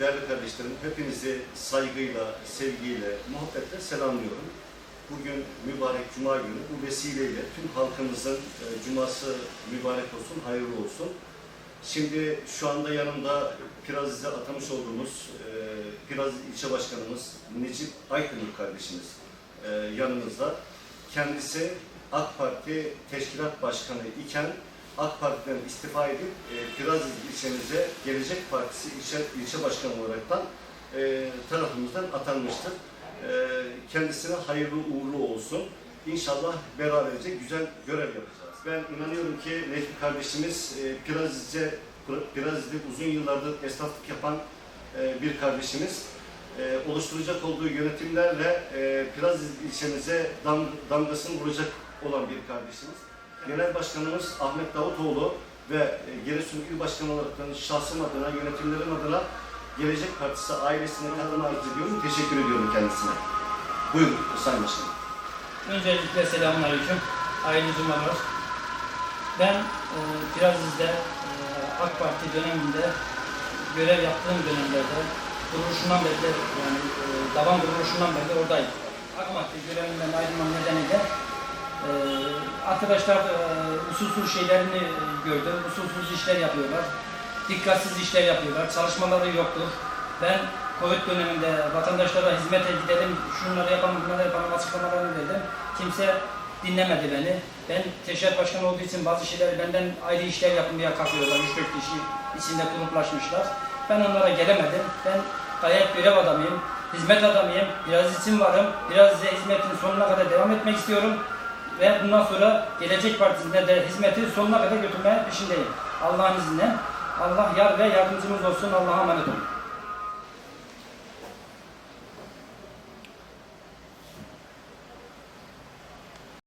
Değerli kardeşlerim, hepinizi saygıyla, sevgiyle, muhabbetle selamlıyorum. Bugün mübarek Cuma günü. Bu vesileyle tüm halkımızın e, Cuması mübarek olsun, hayırlı olsun. Şimdi şu anda yanımda Piraziz'de atamış olduğumuz e, Piraz ilçe başkanımız Necip Aydınur kardeşimiz e, yanımızda. Kendisi AK Parti Teşkilat Başkanı iken AK Parti'den istifa edip e, Piraziz ilçemize Gelecek Partisi ilçe, ilçe başkanı olaraktan e, tarafımızdan atanmıştır. E, kendisine hayırlı uğurlu olsun. İnşallah beraberce güzel görev yapacağız. Ben inanıyorum ki Necmi kardeşimiz e, Piraziz'de Piraziz'de uzun yıllardır esnaflık yapan e, bir kardeşimiz. E, oluşturacak olduğu yönetimlerle e, Piraziz ilçemize dam, damgasını vuracak olan bir kardeşimiz. Genel Başkanımız Ahmet Davutoğlu ve e, Giresun İl Başkanı şahsım adına, yönetimlerim adına Gelecek Partisi ailesine katılma arz ediyorum. Teşekkür ediyorum kendisine. Buyurun Sayın Başkanım. Öncelikle selamünaleyküm. Hayırlı cumalar. Ben e, Piraziz'de e, AK Parti döneminde görev yaptığım dönemlerde kuruluşundan beri de yani e, davam kuruluşundan beri de oradayım. AK Parti görevinden ayrılmam nedeniyle e, arkadaşlar e, usulsüz şeylerini gördüm. Usulsüz işler yapıyorlar. Dikkatsiz işler yapıyorlar. Çalışmaları yoktur. Ben Covid döneminde vatandaşlara hizmete gidelim, şunları yapalım, bunları yapalım açıklamalarını dedim. Kimse dinlemedi beni. Ben teşebbüs başkanı olduğu için bazı şeyleri benden ayrı işler diye kalkıyorlar. 3-4 kişi içinde gruplaşmışlar. Ben onlara gelemedim. Ben gayet görev adamıyım, hizmet adamıyım. Biraz için varım. Biraz size hizmetin sonuna kadar devam etmek istiyorum. Ve bundan sonra Gelecek Partisi'nde de hizmeti sonuna kadar götürmeye peşindeyim. Allah'ın izniyle. Allah yar ve yardımcımız olsun. Allah'a emanet olun.